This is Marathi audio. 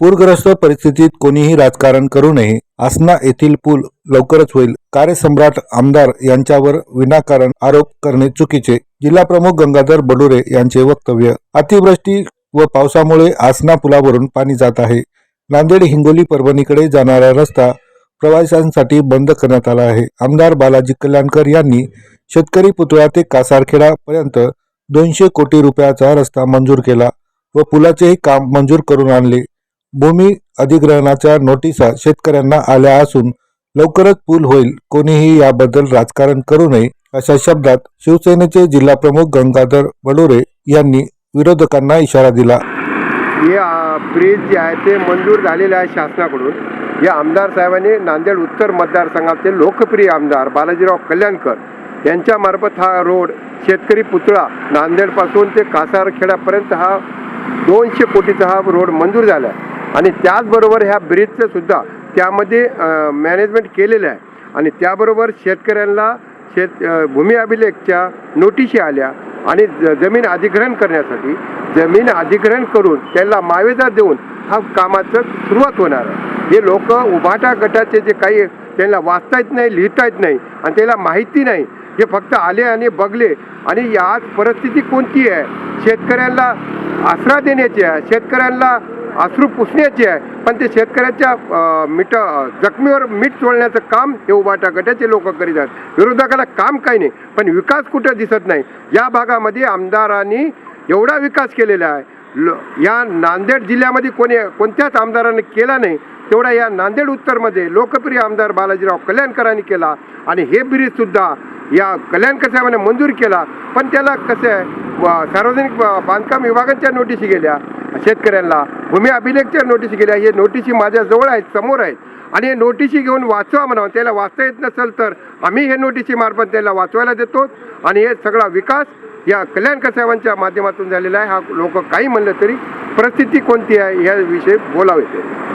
पूरग्रस्त परिस्थितीत कोणीही राजकारण करू नये. आसना येथील पूल लवकरच होईल. कार्यसम्राट आमदार यांच्यावर विनाकारण आरोप करणे चुकीचे. जिल्हाप्रमुख गंगाधर बडुरे यांचे वक्तव्य अतिवृष्टी व पावसामुळे आसना पुलावरून पाणी जात आहे. नांदेड हिंगोली परभणीकडे जाणारा रस्ता प्रवाशांसाठी बंद करण्यात आला आहे. आमदार बालाजी कल्याणकर यांनी शेतकरी पुतळा ते कासारखेडा पर्यंत दोनशे कोटी रुपयाचा रस्ता मंजूर केला व पुलाचेही काम मंजूर करून आणले. भूमी अधिग्रहणाच्या नोटिसा शेतकऱ्यांना आल्या असून लवकरच पूल होईल. कोणीही याबद्दल राजकारण करू नये अशा शब्दात शिवसेनेचे जिल्हाप्रमुख गंगाधर बडोरे यांनी विरोधकांना इशारा दिला. हे ब्रिज जे आहे ते मंजूर झालेले आहे शासनाकडून. या आमदार साहेबांनी नांदेड उत्तर मतदारसंघाचे लोकप्रिय आमदार बालाजीराव कल्याणकर यांच्यामार्फत हा रोड शेतकरी पुतळा नांदेडपासून ते कासारखेडापर्यंत हा दोनशे कोटीचा हा रोड मंजूर झाला आहे. आणि त्याचबरोबर ह्या ब्रिजचं सुद्धा त्यामध्ये मॅनेजमेंट केलेलं आहे. आणि त्याबरोबर शेतकऱ्यांना शेत भूमी अभिलेखच्या नोटिशी आल्या आणि ज- जमीन अधिग्रहण करण्यासाठी जमीन अधिग्रहण करून त्यांना मावेजा देऊन हा कामाचं सुरुवात होणार आहे. हे लोक उभाटा गटाचे जे काही त्यांना वाचता येत नाही लिहिता येत नाही आणि त्याला माहिती नाही. हे फक्त आले आणि बघले. आणि आज परिस्थिती कोणती आहे? शेतकऱ्यांना आसरा देण्याची आहे. शेतकऱ्यांना अश्रू पुसण्याची आहे. पण ते शेतकऱ्याच्या मिठ मीठ जखमीवर मीठ चोळण्याचं काम हे उभाटा गटाचे लोक करीत आहेत. विरोधकाला काम काही नाही पण विकास कुठं दिसत नाही? या भागामध्ये आमदारांनी एवढा विकास केलेला आहे. ल या नांदेड जिल्ह्यामध्ये कोणी कोणत्याच आमदाराने केला नाही तेवढा या नांदेड उत्तरमध्ये लोकप्रिय आमदार बालाजीराव कल्याणकरांनी केला. आणि हे ब्रिजसुद्धा या कल्याणकर साहेबांनी मंजूर केला पण त्याला कसं आहे सार्वजनिक बांधकाम विभागांच्या नोटिशी गेल्या शेतकऱ्यांना भूमी अभिलेखच्या नोटिशी गेल्या हे नोटिशी माझ्याजवळ आहेत समोर आहेत. आणि हे नोटिशी घेऊन वाचवा म्हणावं त्याला वाचता येत नसेल तर आम्ही हे नोटिशी मार्फत त्याला वाचवायला देतो. आणि हे सगळा विकास या कल्याणकर साहेबांच्या माध्यमातून झालेला आहे. हा लोक काही म्हणलं तरी परिस्थिती कोणती आहे याविषयी बोलावे ते.